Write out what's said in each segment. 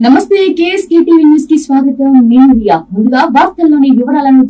నమస్తే KSK TV న్యూస్కి స్వాగతం. నేను రియా. ముందుగా వార్తల్లోని వివరాలను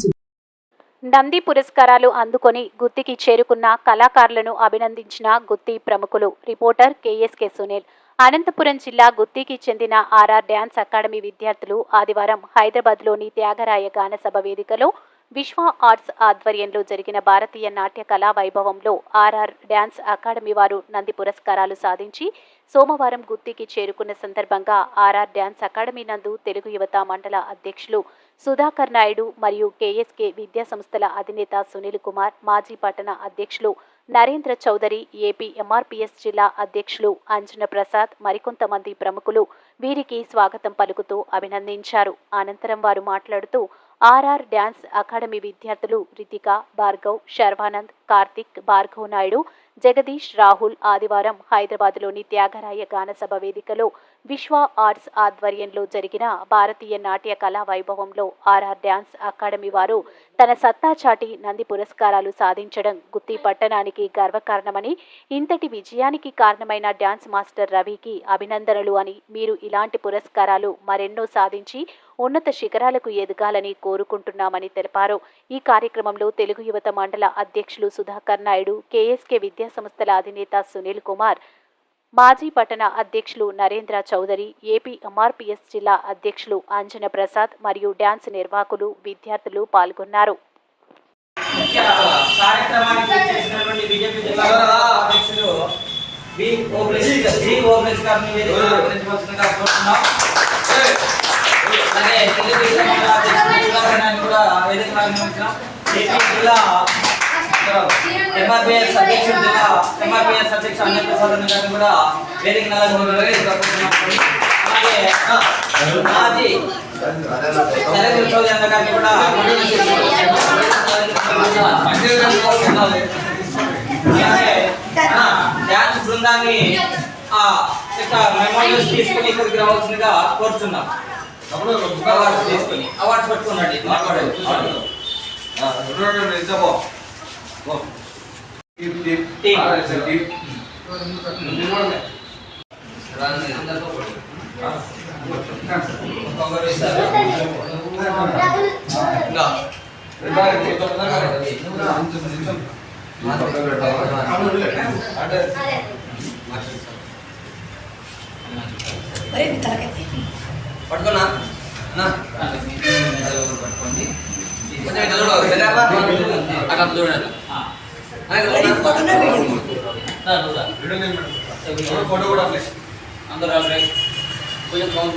నంది పురస్కారాలు అందుకొని గుత్తికి చేరుకున్న కళాకారులను అభినందించిన గుత్తి ప్రముఖులు రిపోర్టర్ కేఎస్కే సునీల్. అనంతపురం జిల్లా గుత్తికి చెందిన ఆర్ఆర్ డ్యాన్స్ అకాడమీ విద్యార్థులు ఆదివారం హైదరాబాద్లోని త్యాగరాయ గాన సభ వేదికలో విశ్వ ఆర్ట్స్ ఆధ్వర్యంలో జరిగిన భారతీయ నాట్య కళా వైభవంలో ఆర్ఆర్ డ్యాన్స్ అకాడమీ వారు నంది పురస్కారాలు సాధించి సోమవారం గుత్తికి చేరుకున్న సందర్భంగా ఆర్ఆర్ డ్యాన్స్ అకాడమీ నందు తెలుగు యువత మండల అధ్యక్షులు సుధాకర్ నాయుడు మరియు కేఎస్కే విద్యా సంస్థల అధినేత సునీల్ కుమార్ మాజీ పట్టణ అధ్యక్షులు నరేంద్ర చౌదరి ఏపీ ఎంఆర్పీఎస్ జిల్లా అధ్యక్షులు అంజన ప్రసాద్ మరికొంతమంది ప్రముఖులు వీరికి స్వాగతం పలుకుతూ అభినందించారు. అనంతరం వారు మాట్లాడుతూ ఆర్ఆర్ డ్యాన్స్ అకాడమీ విద్యార్థులు రితిక భార్గవ్ శర్వానంద్ కార్తిక్ భార్గవ్ నాయుడు జగదీష్ రాహుల్ ఆదివారం హైదరాబాద్లోని త్యాగరాయ గానసభ వేదికలో విశ్వ ఆర్ట్స్ ఆధ్వర్యంలో జరిగిన భారతీయ నాట్య కళా వైభవంలో ఆర్ఆర్ డ్యాన్స్ అకాడమీ వారు తన సత్తా చాటి నంది పురస్కారాలు సాధించడం గుత్తి పట్టణానికి గర్వకారణమని ఇంతటి విజయానికి కారణమైన డ్యాన్స్ మాస్టర్ రవికి అభినందనలు అని మీరు ఇలాంటి పురస్కారాలు మరెన్నో సాధించి ఉన్నత శిఖరాలకు ఎదగాలని కోరుకుంటున్నామని తెలిపారు. ఈ కార్యక్రమంలో తెలుగు యువత మండల అధ్యక్షులు సుధాకర్ నాయుడు కేఎస్కే విద్యా సంస్థల అధినేత సునీల్ కుమార్ మాజీ పట్టణ అధ్యక్షులు నరేంద్ర చౌదరి ఏపీ ఎంఆర్పిఎస్ జిల్లా అధ్యక్షులు అంజన ప్రసాద్ మరియు డ్యాన్స్ నిర్వాహకులు విద్యార్థులు పాల్గొన్నారు ముఖ్య కార్యక్రమానికి చేసినటువంటి బీజేపీ జిల్లా అధ్యక్షుడు బి ఓబ్లేస్ బి ఓబ్లేస్ గారిని వేదికగా ఆహ్వానించవలసిందిగా కోరుతున్నాం. అలాగే తెలుగుదేశం అధ్యక్షుడు కూడా వేదికగా ఆహ్వానించాం. ఏపీ జిల్లా ఎంఆర్పిఎస్ అధ్యక్షుడు జిల్లా ఎంఆర్పిఎస్ అనిల్ ప్రసాద్ గారిని కూడా వేదిక అలాగే మాజీ గారిని కూడా డ్యాన్స్ బృందాన్ని మెమోరియల్స్ తీసుకుని ఇక్కడికి రావాల్సిందిగా కోరుతున్నాం అవార్డ్స్ తీసుకుని అవార్డ్స్ పట్టుకున్నాండి ఇస్తారు పట్టుకున్నా నా. పట్టుకోండి అక్కడ చూడండి ఫోటో కూడా అందరూ కొంచెం కౌంట్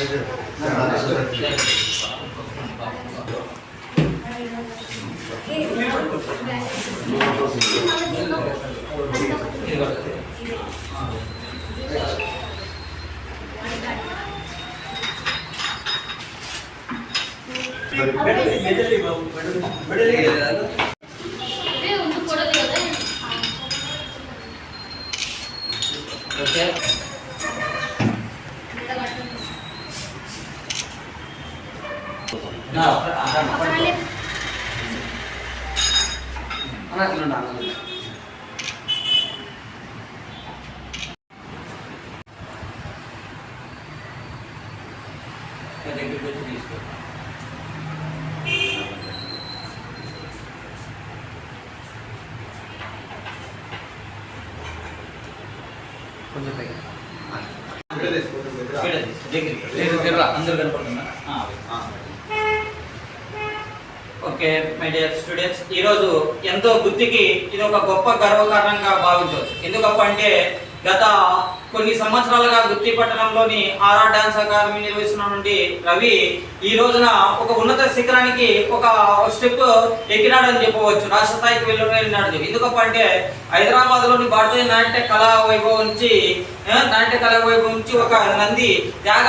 అందరూ ఓకే ఓకే దగ్గరికి వచ్చి తీసుకో కొంచెం పైకి దగ్గర అందరు కనపడుతున్నా ఓకే మై డియర్ స్టూడెంట్స్ ఈరోజు ఎంతో బుద్ధికి ఇది ఒక గొప్ప గర్వకారణంగా భావించవచ్చు. ఎందుకప్ప అంటే గత కొన్ని సంవత్సరాలుగా గుత్తి పట్టణంలోని ఆర్ఆర్ డాన్స్ అకాడమీ నిర్వహిస్తున్నటువంటి రవి ఈ రోజున ఒక ఉన్నత శిఖరానికి ఒక స్టెప్ ఎక్కినాడని చెప్పవచ్చు. రాష్ట్ర స్థాయికి వెళ్ళినాడు ఎందుకంటే ఎందుకప్ప హైదరాబాద్లోని భారతీయ నాట్య కళా వైభవం నుంచి నాట్య కళా వైభవం నుంచి ఒక నంది త్యాగ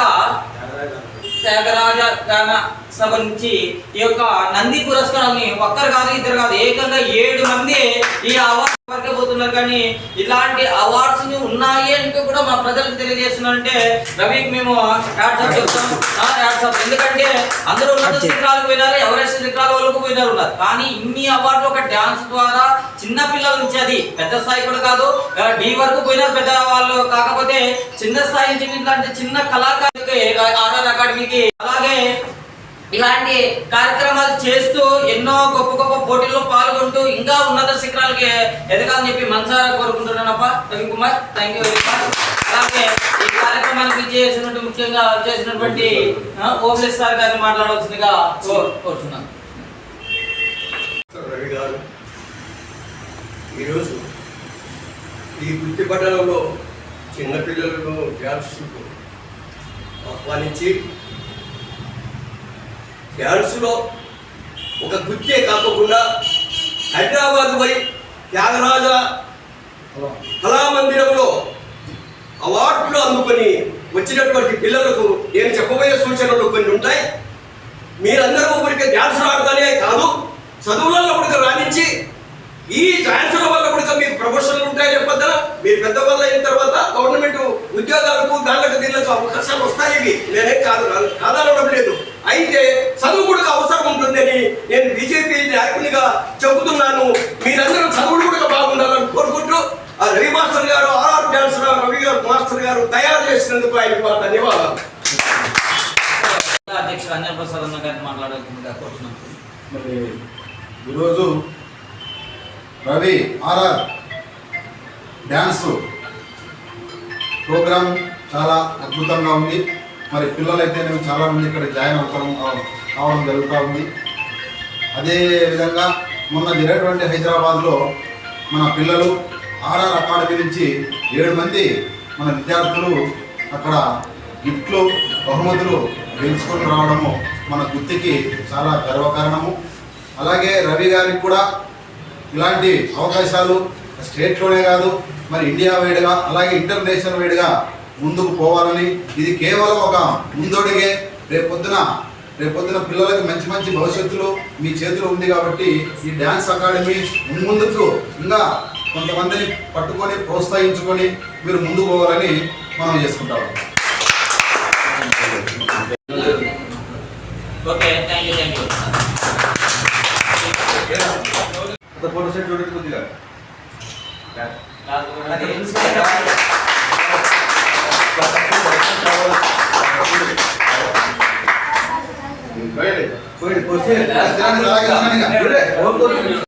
త్యాగరాజ గాన సభ నుంచి ఈ యొక్క నంది పురస్కారాన్ని ఒక్కరు కాదు ఇద్దరు కాదు ఏకంగా ఏడు మంది ఈ అవార్డు పోతున్నారు కానీ ఇలాంటి అవార్డ్స్ ఉన్నాయి అంటూ కూడా మా ప్రజలకు తెలియజేస్తున్నారంటే రవికి మేము హ్యాట్సాప్ చెప్తాం. ఆ, హ్యాట్సాప్ ఎందుకంటే అందరూ ఉన్నత శిఖరాలకు పోయినారు ఎవరెస్ట్ శిఖరాల వరకు పోయినారు ఉన్నారు. కానీ ఇన్ని అవార్డులు ఒక డాన్స్ ద్వారా చిన్న పిల్లల నుంచి అది పెద్ద స్థాయి కూడా కాదు. డి వరకు పోయినారు పెద్ద వాళ్ళు కాకపోతే చిన్న స్థాయి నుంచి ఇట్లాంటి చిన్న కళాకారులకి ఆర్ఆర్ వారికి అలాగే ఇలాంటి కార్యక్రమాలు చేస్తూ ఎన్నో గొప్ప గొప్ప పోటీల్లో పాల్గొంటూ ఇంకా ఉన్నత శిఖరాలకి ఎదగాలని చెప్పి మనసారా కోరుకుంటున్నానప్ప. Ravi Kumar thank you very much అలాగే ఈ కార్యక్రమానికి చేసినటువంటి ముఖ్యంగా చేసినటువంటి ఆ, సార్ గారిని మాట్లాడవలసిందిగా కోరుతున్నాను రవి గారు ఈరోజు ఈ వృత్తి పట్టణంలో చిన్నపిల్లలను డ్యాన్స్ ఆహ్వానించి డ్యాన్స్లో ఒక గుత్తే కాకుండా హైదరాబాద్ పోయి త్యాగరాజ కళామందిరంలో అవార్డులు అందుకొని వచ్చినటువంటి పిల్లలకు నేను చెప్పబోయే సూచనలు కొన్ని ఉంటాయి. మీరందరూ ఒకరికి డ్యాన్స్ ఆడతానే కాదు చదువులలో కూడా రాణించి ఈ డ్యాన్సుల వల్ల కూడా మీకు ప్రమోషన్లు ఉంటాయని చెప్పద్దా మీరు పెద్దవాళ్ళు అయిన తర్వాత గవర్నమెంట్ ఉద్యోగాలకు దాంట్లో దీనికి అవకాశాలు వస్తాయి ఇవి. నేనేం కాదు కాదనడం లేదు. అయితే చదువు కూడా అవసరం ఉంటుందని నేను బీజేపీ నాయకునిగా చెబుతున్నాను. మీరందరూ చదువులు కూడా బాగుండాలని కోరుకుంటూ ఆ రవి మాస్టర్ గారు ఆర్ఆర్ డ్యాన్స్ రవి గారు మాస్టర్ గారు తయారు చేసినందుకు ఆయనకు మా ధన్యవాదాలు. అధ్యక్షుడు అంజన్ ప్రసాద్ అన్న గారిని మాట్లాడాల్సిందిగా కోరుతున్నాను మరి ఈరోజు రవి ఆర్ఆర్ డ్యాన్స్ ప్రోగ్రామ్ చాలా అద్భుతంగా ఉంది. మరి పిల్లలైతే నేను చాలామంది ఇక్కడ జాయిన్ అవుతాం కావడం జరుగుతూ ఉంది. అదేవిధంగా మొన్న జరిగినటువంటి హైదరాబాద్లో మన పిల్లలు ఆర్ఆర్ అకాడమీ నుంచి ఏడు మంది మన విద్యార్థులు అక్కడ గిఫ్ట్లు బహుమతులు గెలుచుకొని రావడము మన గుర్తికి చాలా గర్వకారణము. అలాగే రవి గారికి కూడా ఇలాంటి అవకాశాలు స్టేట్లోనే కాదు మరి ఇండియా వైడ్గా అలాగే ఇంటర్నేషనల్ వైడ్గా ముందుకు పోవాలని. ఇది కేవలం ఒక ముందడుగే. రేపొద్దున రేపొద్దున పిల్లలకు మంచి మంచి భవిష్యత్తులు మీ చేతిలో ఉంది కాబట్టి ఈ డ్యాన్స్ అకాడమీ ముందుకు ఇంకా కొంతమందిని పట్టుకొని ప్రోత్సహించుకొని మీరు ముందుకు పోవాలని మనం యూ ఫోటో సెట్ చూడండి కొద్దిగా? ಮಾಡಿದ್ರು